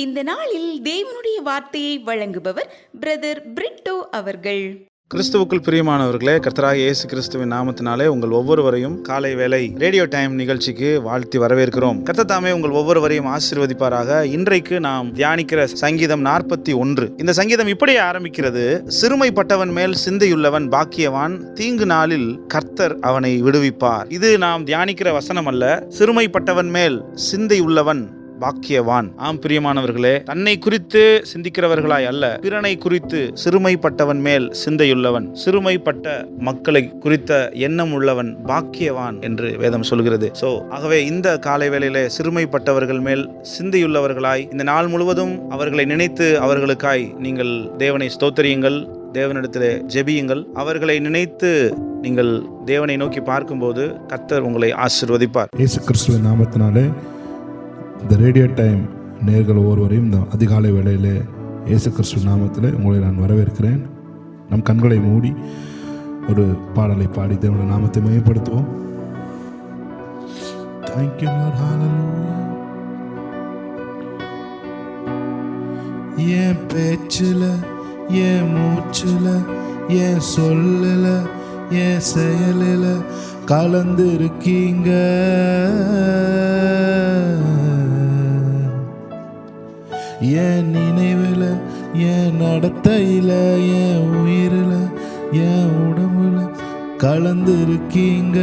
இந்த நாளில் தேவனுடைய வார்த்தையை வழங்குபவர் பிரதர் பிரிட்டோ அவர்கள். கிறிஸ்துவுக்குள் பிரியமானவர்களே கர்த்தராக இயேசு கிறிஸ்துவின் நாமத்தினாலே உங்கள் ஒவ்வொருவரையும் காலை வேளை ரேடியோ டைம் நிகழ்ச்சிக்கு வாழ்த்தி வரவேற்கிறோம். கர்த்தர் தாமே உங்கள் ஒவ்வொருவரையும் ஆசீர்வதிப்பாராக. இன்றைக்கு நாம் தியானிக்கிற சங்கீதம் நாற்பத்தி ஒன்று. இந்த சங்கீதம் இப்படியே ஆரம்பிக்கிறது. சிறுமைப்பட்டவன் மேல் சிந்தையுள்ளவன் பாக்கியவான் தீங்கு நாளில் கர்த்தர் அவனை விடுவிப்பார். இது நாம் தியானிக்கிற வசனம் அல்ல சிறுமைப்பட்டவன் மேல் சிந்தையுள்ளவன் பாக்கியவான். ஆம் பிரியமானவர்களே தன்னை குறித்து சிந்திக்கிறவர்களாய் அல்ல பிறனை குறித்து சிறுமைப்பட்டவன் மேல் சிந்தையுள்ளவன் சிறுமைப்பட்ட மக்களை குறித்த எண்ணம் உள்ளவன் பாக்கியவான் என்று வேதம் சொல்கிறது. சோ ஆகவே இந்த காலை வேளையிலே சிறுமைப்பட்டவர்கள் மேல் சிந்தையுள்ளவர்களாய் இந்த நாள் முழுவதும் அவர்களை நினைத்து அவர்களுக்காய் நீங்கள் தேவனை ஸ்தோத்தரியுங்கள் தேவனிடத்திலே ஜெபியுங்கள். அவர்களை நினைத்து நீங்கள் தேவனை நோக்கி பார்க்கும்போது கர்த்தர் உங்களை ஆசிர்வதிப்பார். இயேசு கிறிஸ்துவின் நாமத்தினாலே இந்த ரேடியோ டைம் நேர்கள் ஒவ்வொருவரையும் இந்த அதிகாலை வேளையிலே இயேசு கிறிஸ்து நாமத்தில் உங்களை நான் வரவேற்கிறேன். நம் கண்களை மூடி ஒரு பாடலை பாடி தேவனுடைய நாமத்தை மையப்படுத்துவோம் Thank என் பேச்சுல என் மூச்சில் என் சொல்லல என் செயலில் கலந்து இருக்கீங்க என் நினைவில் என் நடத்தையில் என் உயிரில் என் உடம்புல கலந்து இருக்கீங்க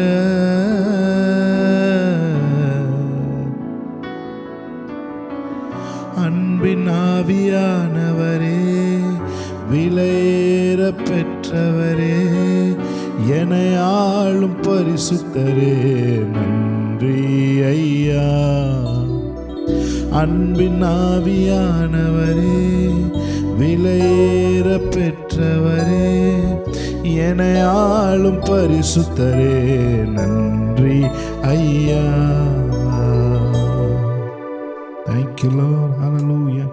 அன்பின் ஆவியானவரே விலையேற பெற்றவரே என ஆளும் பரிசுத்தரே நன்றி அன்பின் ஆவியானவரே விலையேற பெற்றவரே என ஆளும் பரிசுத்தரே நன்றி ஐயா. Thank you you, hallelujah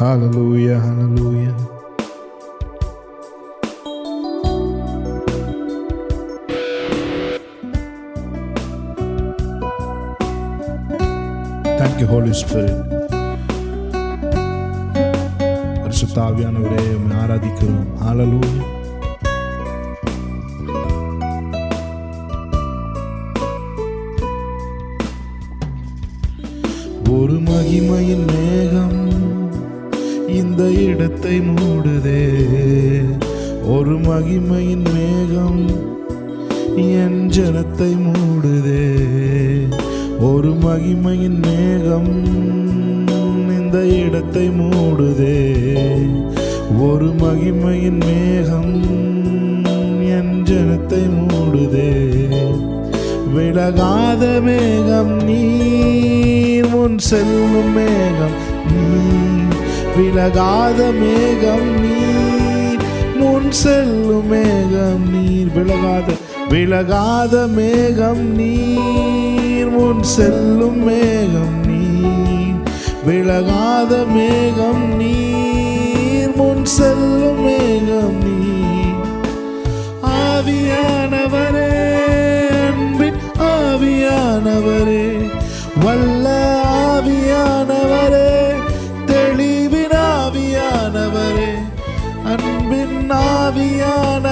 hallelujah Hallelujah. You, Holy Spirit. பரிசுத்தாவியானவரே உண்மை ஆராதிக்கிறோம் ஹalleluya ஒரு மகிமையின் மேகம் இந்த இடத்தை மூடுதே ஒரு மகிமையின் மேகம் என் ஜனத்தை மூடுதே ஒரு மகிமையின் மேகம் இந்த இடத்தை மூடுதே. ஒரு மகிமையின் மேகம் என் ஜனத்தை மூடுதே. விலகாத மேகம் நீர் உன் செல்லும் மேகம் நீர் விலகாத மேகம் நீர் முன் செல்லும் மேகம் நீர் விலகாத விலகாத மேகம் நீர் முன் செல்லும் மேகம் நீர். விலகாத மேகம் நீர் முன் செல்லும் மேகம் நீர். ஆவியானவரே அன்பின் ஆவியானவரே வல்ல ஆவியானவரே தெளிவின் ஆவியானவரே அன்பின் ஆவியான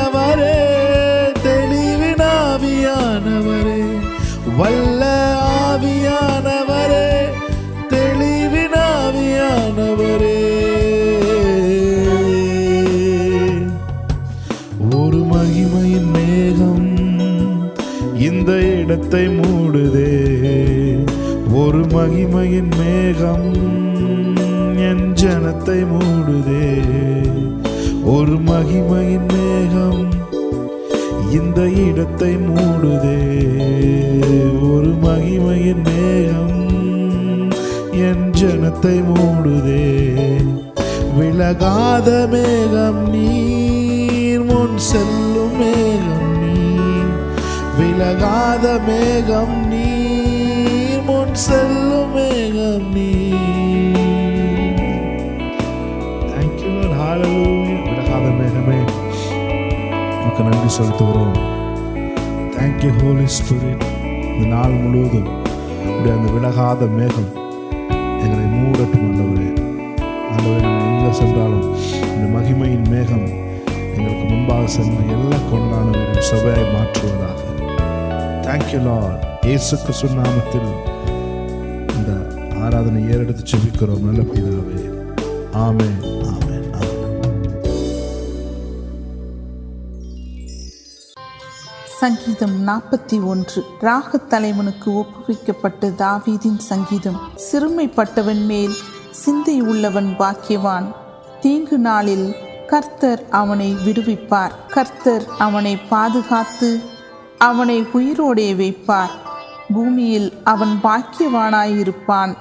ஒரு மகிமையின் மேகம் இந்த இடத்தை மூடுதே. ஒரு மகிமையின் மேகம் என் ஜனத்தை மூடுதே. ஒரு மகிமையின் மேகம் இந்த இடத்தை மூடுதே. ஒரு மகிமையின் மேகம் என் ஜனத்தை மூடுதே. விலகாத மேகம் நீ முன் செல்லும் மேகம் நீ விலகாத மேகம் நீ முன் செல்லும் மேகம் நீ தேங்க்யூ விலகாத மேகமே உமக்கு நன்றி செலுத்துகிறோம். தேங்க்யூ ஹோலி ஸ்பிரிட் இந்த நாள் முழுவதும் உடைய அந்த விலகாத மேகம் எங்களை மூடட்டும் ஆண்டவரே. எங்கே சென்றாலும் இந்த மகிமையின் மேகம் எங்களுக்கு முன்பாக சென்று எல்லா கொண்டாடுவதையும் சபையாய் மாற்றுவதாக. தேங்க்யூ லார்ட் இயேசு சுண்ணாமத்தில் இந்த ஆராதனை ஏறெடுத்து செபிக்கிறோம் நல்ல பிதாவே. ஆமே ஆமே சங்கீதம் நாற்பத்தி ஒன்று. ராக தலைவனுக்கு ஒப்புவிக்கப்பட்ட தாவீதின் சங்கீதம். சிறுமைப்பட்டவன் மேல் சிந்தை உள்ளவன் பாக்கியவான். தீங்கு நாளில் கர்த்தர் அவனை விடுவிப்பார். கர்த்தர் அவனை பாதுகாத்து அவனை உயிரோடே வைப்பார். பூமியில் அவன் பாக்கியவானாயிருப்பான்.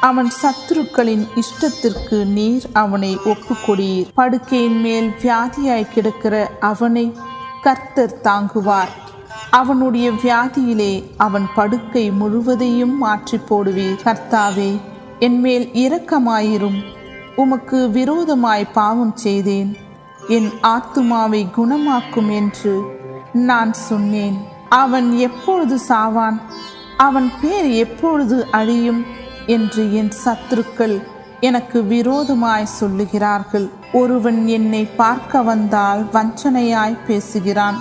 அவன் சத்துருக்களின் இஷ்டத்திற்கு நீர் அவனை ஒப்புக்கொடீர். படுக்கையின் மேல் வியாதியாய் கிடக்கிற அவனை கர்த்தர் தாங்குவார். அவனுடைய வியாதியிலே அவன் படுக்கை முழுவதையும் மாற்றி போடுவீர். கர்த்தாவே என்மேல் இரக்கமாயிரும். உமக்கு விரோதமாய் பாவம் செய்தேன். என் ஆத்துமாவை குணமாக்கும் என்று நான் சொன்னேன். அவன் எப்பொழுது சாவான்? அவன் பேர் எப்பொழுது அழியும்? என்று என் சத்துருக்கள் எனக்கு விரோதமாய் சொல்லுகிறார்கள். ஒருவன் என்னை பார்க்க வந்தால் வஞ்சனையாய் பேசுகிறான்.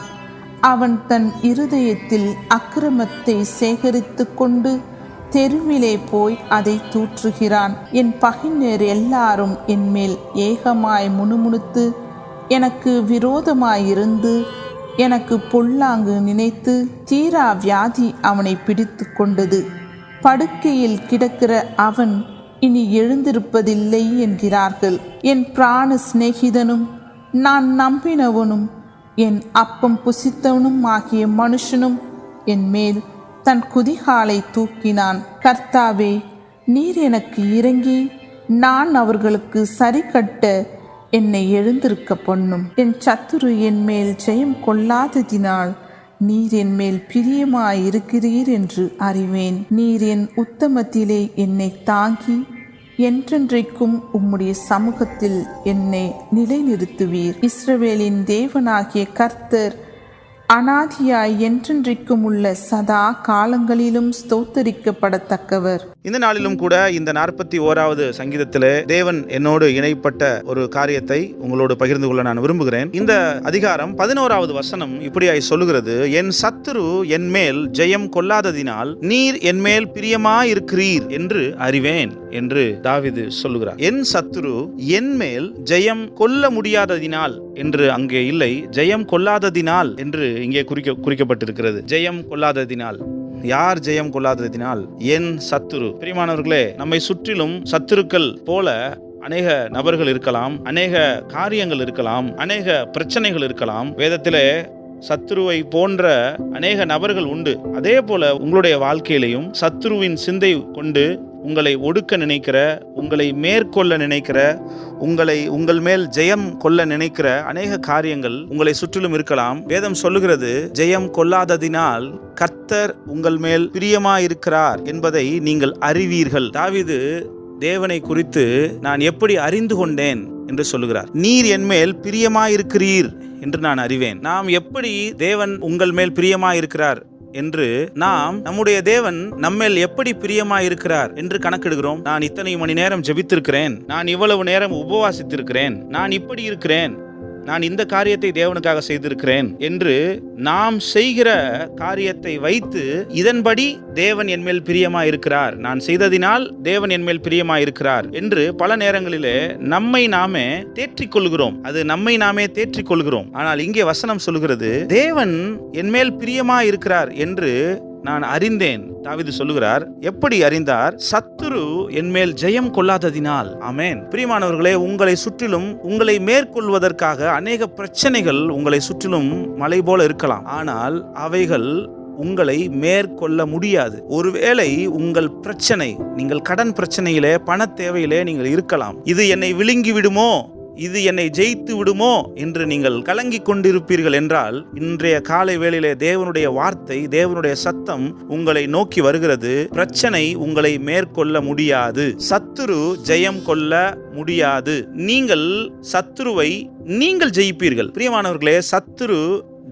அவன் தன் இருதயத்தில் அக்கிரமத்தை சேகரித்து கொண்டு தெருவிலே போய் அதை தூற்றுகிறான். என் பகைஞர் எல்லாரும் என்மேல் ஏகமாய் முணுமுணுத்து எனக்கு விரோதமாயிருந்து எனக்கு பொல்லாங்கு நினைத்து தீரா வியாதி அவனை பிடித்து கொண்டது. படுக்கையில் கிடக்கிற அவன் இனி எழுந்திருப்பதில்லை என்கிறார்கள். என் பிராண சிநேகிதனும் நான் நம்பினவனும் என் அப்பம் புசித்தவனும் ஆகிய மனுஷனும் என் மேல் தன் குதிகாலை தூக்கினான். கர்த்தாவே நீர் எனக்கு இறங்கி நான் அவர்களுக்கு சரி கட்ட என்னை எழுந்திருக்க பொண்ணும். என் சத்துரு என் மேல் ஜெயம் கொள்ளாததினால் நீர் என் மேல் பிரியமாயிருக்கிறீர் என்று அறிவேன். நீர் என் உத்தமத்திலே என்னை தாங்கி என்றென்றைக்கும் உம்முடைய சமூகத்தில் என்னை நிலைநிறுத்துவீர். இஸ்ரவேலின் தேவனாகிய கர்த்தர் அனாதியாய் என்றென்றைக்கும் உள்ள சதா காலங்களிலும் ஸ்தோத்தரிக்கப்படத்தக்கவர். இந்த நாளிலும் கூட இந்த நாற்பத்தி ஓராவது சங்கீதத்திலே தேவன் என்னோடு இணைப்பட்ட ஒரு காரியத்தை உங்களோடு பகிர்ந்து கொள்ள நான் விரும்புகிறேன். இந்த அதிகாரம் பதினோராவது வசனம் இப்படியாய் சொல்லுகிறது. என் சத்துரு என் மேல் ஜெயம் கொள்ளாததினால் நீர் என் மேல் பிரியமாயிருக்கிறீர் என்று அறிவேன் என்று தாவிது சொல்லுகிறார். என் சத்துரு என் மேல் ஜெயம் கொல்ல முடியாததினால் என்று அங்கே இல்லை. ஜெயம் கொள்ளாததினால் என்று இங்கே குறிக்க குறிக்கப்பட்டிருக்கிறது. ஜெயம் கொள்ளாததினால் யார் ஜெயம் கொள்ளாததினால் என் சத்துரு. பிரியமானவர்களே நம்மை சுற்றிலும் சத்துருக்கள் போல அநேக நபர்கள் இருக்கலாம் அநேக காரியங்கள் இருக்கலாம் அநேக பிரச்சனைகள் இருக்கலாம். வேதத்திலே சத்துருவை போன்ற அநேக நபர்கள் உண்டு. அதே போல உங்களுடைய வாழ்க்கையிலையும் சத்துருவின் சிந்தை கொண்டு உங்களை ஒடுக்க நினைக்கிற உங்களை மேற்கொள்ள நினைக்கிற உங்களை உங்கள் மேல் ஜெயம் கொள்ள நினைக்கிற அநேக காரியங்கள் உங்களை சுற்றிலும் இருக்கலாம். வேதம் சொல்லுகிறது ஜெயம் கொள்ளாததினால் கர்த்தர் உங்கள் மேல் பிரியமாயிருக்கிறார் என்பதை நீங்கள் அறிவீர்கள். தாவிது தேவனை குறித்து நான் எப்படி அறிந்து கொண்டேன்? என்று சொல்லுகிறார். நீர் என் மேல் பிரியமாயிருக்கிறீர் என்று நான் அறிவேன். நாம் எப்படி தேவன் உங்கள் மேல் பிரியமாயிருக்கிறார்? என்று நாம் நம்முடைய தேவன் நம்மேல் எப்படி பிரியமாயிருக்கிறார் என்று கணக்கெடுக்கிறோம் நான் இத்தனை மணி நேரம் ஜெபித்திருக்கிறேன். நான் இவ்வளவு நேரம் உபவாசித்திருக்கிறேன். நான் இப்படி இருக்கிறேன். நான் இந்த காரியத்தை தேவனுக்காக செய்திருக்கிறேன் என்று நாம் செய்கிற காரியத்தை வைத்து இதன்படி தேவன் என் மேல் பிரியமா இருக்கிறார் நான் செய்ததினால் தேவன் என் மேல் பிரியமா இருக்கிறார் என்று பல நேரங்களிலே நம்மை நாமே தேற்றிக் கொள்கிறோம் அது நம்மை நாமே தேற்றிக் கொள்கிறோம் ஆனால் இங்கே வசனம் சொல்லுகிறது தேவன் என்மேல் பிரியமா இருக்கிறார் என்று நான் அறிந்தேன். தாவிது சொல்லுகிறார் எப்படி அறிந்தார்? சத்துரு என் மேல் ஜெயம் கொள்ளாததினால். அமேன் பிரியமானவர்களே உங்களை சுற்றிலும் உங்களை மேற்கொள்வதற்காக அநேக பிரச்சனைகள் உங்களை சுற்றிலும் மலை போல இருக்கலாம். ஆனால் அவைகள் உங்களை மேற்கொள்ள முடியாது. ஒருவேளை உங்கள் பிரச்சனை நீங்கள் கடன் பிரச்சனையிலே பண தேவையிலே நீங்கள் இருக்கலாம். இது என்னை விழுங்கி விடுமோ? இது என்னை ஜெயித்து விடுமோ என்று நீங்கள் கலங்கிக் கொண்டிருப்பீர்கள் என்றால் இன்றைய காலை வேளையிலே தேவனுடைய வார்த்தை தேவனுடைய சத்தம் உங்களை நோக்கி வருகிறது. பிரச்சனை உங்களை மேற்கொள்ள முடியாது. சத்துரு ஜெயம் கொள்ள முடியாது. நீங்கள் சத்துருவை நீங்கள் ஜெயிப்பீர்கள். பிரியமானவர்களே சத்துரு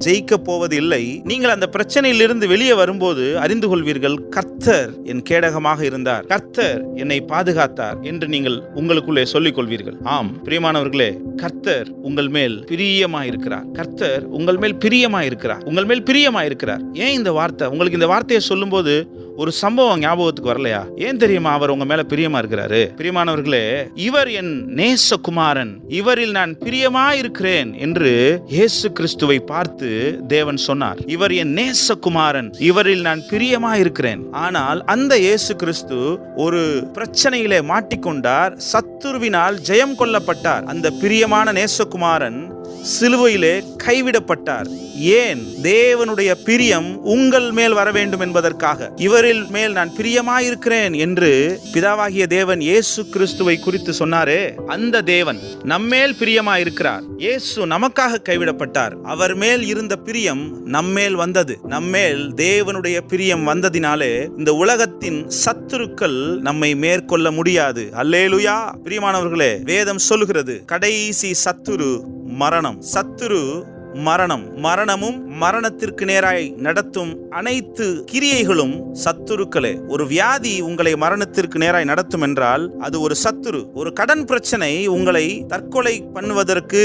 ஜெயிக்க போவது இல்லை நீங்கள் அந்த பிரச்சனையிலிருந்து வெளியே வரும்போது அறிந்து கொள்வீர்கள் கர்த்தர் என் கேடகமாக இருந்தார். கர்த்தர் என்னை பாதுகாத்தார் என்று நீங்கள் உங்களுக்குள்ளே சொல்லிக் கொள்வீர்கள். ஆம் பிரியமானவர்களே கர்த்தர் உங்கள் மேல் பிரியமாயிருக்கிறார். கர்த்தர் உங்கள் மேல் பிரியமாயிருக்கிறார். உங்கள் மேல் பிரியமாயிருக்கிறார். ஏன் இந்த வார்த்தை? உங்களுக்கு இந்த வார்த்தையை சொல்லும்போது ஒரு சம்பவம் ஞாபகத்துக்கு வரலையா? ஏன் தெரியுமா? அவர் உங்க மேல பிரியமா இருக்கிறாரு. பிரியமானவர்களே இவர் என் நேசகுமாரன். இவரில் நான் பிரியமா இருக்கிறேன் என்று இயேசு கிறிஸ்துவை பார்த்து தேவன் சொன்னார். இவர் என் நேசகுமாரன். இவரில் நான் பிரியமா இருக்கிறேன் ஆனால் அந்த இயேசு கிறிஸ்து ஒரு பிரச்சனையிலே மாட்டிக்கொண்டார். சத்துருவினால் ஜெயம் கொள்ளப்பட்டார் அந்த பிரியமான நேசகுமாரன் சிலுவையிலே கைவிடப்பட்டார். ஏன்? தேவனுடைய பிரியம் உங்கள் மேல் வர வேண்டும் என்பதற்காக. இவரில் மேல் நான் பிரியமாயிருக்கிறேன் என்று பிதாவாகிய தேவன் இயேசு கிறிஸ்துவை குறித்து சொன்னாரே. அந்த தேவன் நம்மேல் பிரியமாயிருக்கிறார். இயேசு நமக்காக கைவிடப்பட்டார். அவர் மேல் இருந்த பிரியம் நம்மேல் வந்தது. நம்மேல் தேவனுடைய பிரியம் வந்ததினாலே இந்த உலகத்தின் சத்துருக்கள் நம்மை மேற்கொள்ள முடியாது. அல்லேலுயா! பிரியமானவர்களே வேதம் சொல்லுகிறது கடைசி சத்துரு மரணம். சத்துரு மரணம். மரணமும் மரணத்திற்கு நேராய் நடத்தும் அனைத்து கிரியைகளும் சத்துருக்களே. ஒரு வியாதி உங்களை மரணத்திற்கு நேராய் நடத்தும் என்றால் அது ஒரு சத்துரு. ஒரு கடன் பிரச்சனை உங்களை தற்கொலை பண்ணுவதற்கு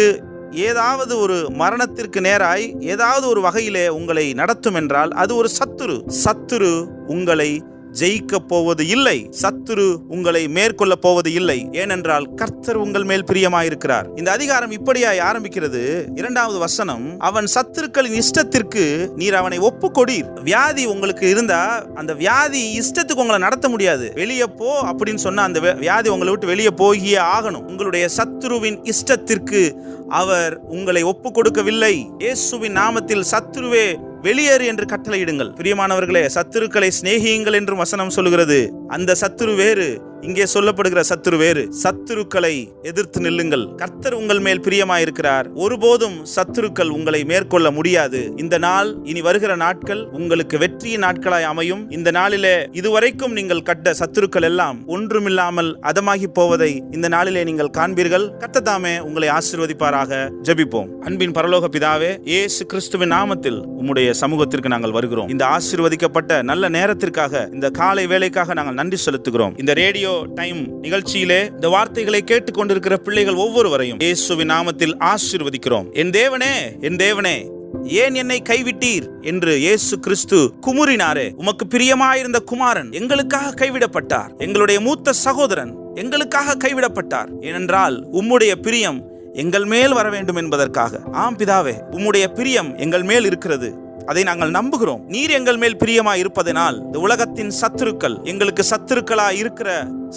ஏதாவது ஒரு மரணத்திற்கு நேராய் ஏதாவது ஒரு வகையிலே உங்களை நடத்தும் என்றால் அது ஒரு சத்துரு. சத்துரு உங்களை ஜெயிக்க போவது இல்லை. சத்துரு உங்களை மேற்கொள்ள போவது இல்லை. ஏனென்றால் கர்த்தர் உங்கள் மேல் பிரியமாயிருக்கிறார். இந்த அதிகாரம் இப்படியாய் ஆரம்பிக்கிறது. இரண்டாவது வசனம் அவன் சத்துருக்களின் இஷ்டத்திற்கு நீர் அவனை ஒப்புக்கொடீர். வியாதி உங்களுக்கு இருந்தா அந்த வியாதி இஷ்டத்துக்கு உங்களை நடத்த முடியாது. வெளியே போ அப்படின்னு சொன்ன அந்த வியாதி உங்களை விட்டு வெளியே போகியே ஆகணும். உங்களுடைய சத்துருவின் இஷ்டத்திற்கு அவர் உங்களை ஒப்பு கொடுக்கவில்லை இயேசுவின் நாமத்தில் சத்துருவே வெளியேறு என்று கட்டளையிடுங்கள். பிரியமானவர்களே சத்துருக்களை சிநேகியுங்கள் என்றும் வசனம் சொல்லுகிறது. அந்த சத்துரு வேறு இங்கே சொல்லப்படுகிற சத்துரு வேறு. சத்துருக்களை எதிர்த்து நில்லுங்கள். கர்த்தர் உங்கள் மேல் பிரியமாயிருக்கிறார். ஒருபோதும் சத்துருக்கள் உங்களை மேற்கொள்ள முடியாது. இந்த நாள் இனி வருகிற நாட்கள் உங்களுக்கு வெற்றியின் நாட்களாய் அமையும். இந்த நாளிலே இதுவரைக்கும் நீங்கள் கட்ட சத்துருக்கள் எல்லாம் ஒன்றுமில்லாமல் அதமாகி போவதை இந்த நாளிலே நீங்கள் காண்பீர்கள். கர்த்ததாமே உங்களை ஆசீர்வதிப்பாராக. ஜெபிப்போம். அன்பின் பரலோக பிதாவே ஏசு கிறிஸ்துவின் நாமத்தில் உம்முடைய சமூகத்திற்கு நாங்கள் வருகிறோம். இந்த ஆசிர்வதிக்கப்பட்ட நல்ல நேரத்திற்காக இந்த காலை வேலைக்காக நாங்கள் நன்றி செலுத்துகிறோம். இந்த ரேடியோ டைம் நிகழ்ச்சியிலே இந்த வார்த்தைகளை கேட்டுக்கொண்டிருக்கிற பிள்ளைகள் ஒவ்வொருவரையும் இயேசுவின் நாமத்தில் ஆசீர்வதிக்கிறோம். என் தேவனே என் தேவனே ஏன் என்னை கைவிட்டீர் என்று இயேசு கிறிஸ்து குமுறினாரே. உமக்கு பிரியமாயிருந்த குமாரன் எங்களுக்காக கைவிடப்பட்டார். எங்களுடைய மூத்த சகோதரன் எங்களுக்காக கைவிடப்பட்டார். ஏனென்றால் உம்முடைய பிரியம் எங்கள் மேல் வர வேண்டும் என்பதற்காக. ஆம் பிதாவே உம்முடைய பிரியம் எங்கள் மேல் இருக்கிறது. அதை நாங்கள் நம்புகிறோம். நீர் எங்கள் மேல் பிரியமா இருப்பதனால் இந்த உலகத்தின் சத்துருக்கள் எங்களுக்கு சத்துருக்களா இருக்கிற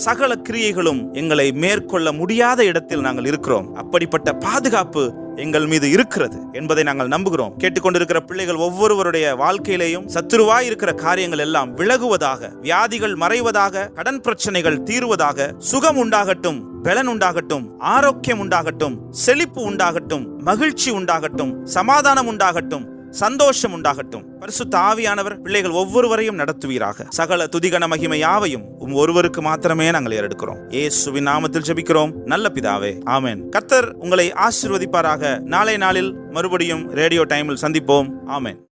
சகல கிரியைகளும் எங்களை மேற்கொள்ள முடியாத இடத்தில் நாங்கள் இருக்கிறோம். அப்படிப்பட்ட பாதுகாப்பு எங்கள் மீது இருக்கிறது என்பதை நாங்கள் நம்புகிறோம். கேட்டுக்கொண்டிருக்கிற பிள்ளைகள் ஒவ்வொருவருடைய வாழ்க்கையிலேயும் சத்துருவாய் இருக்கிற காரியங்கள் எல்லாம் விலகுவதாக வியாதிகள் மறைவதாக கடன் பிரச்சனைகள் தீருவதாக சுகம் உண்டாகட்டும் பலன் உண்டாகட்டும் ஆரோக்கியம் உண்டாகட்டும் செழிப்பு உண்டாகட்டும் மகிழ்ச்சி உண்டாகட்டும் சமாதானம் உண்டாகட்டும் சந்தோஷம் உண்டாகட்டும் பரிசுத்த ஆவியானவர் பிள்ளைகள் ஒவ்வொருவரையும் நடத்துவீராக. சகல துதிகன மகிமை யாவையும் உம் ஒருவருக்கு மாத்திரமே நாங்கள் ஏறெடுக்கிறோம். ஏசுவின் நாமத்தில் ஜெபிக்கிறோம். நல்ல பிதாவே. ஆமேன். கர்த்தர் உங்களை ஆசிர்வதிப்பாராக. நாளை நாளில் மறுபடியும் ரேடியோ டைமில் சந்திப்போம். ஆமேன்.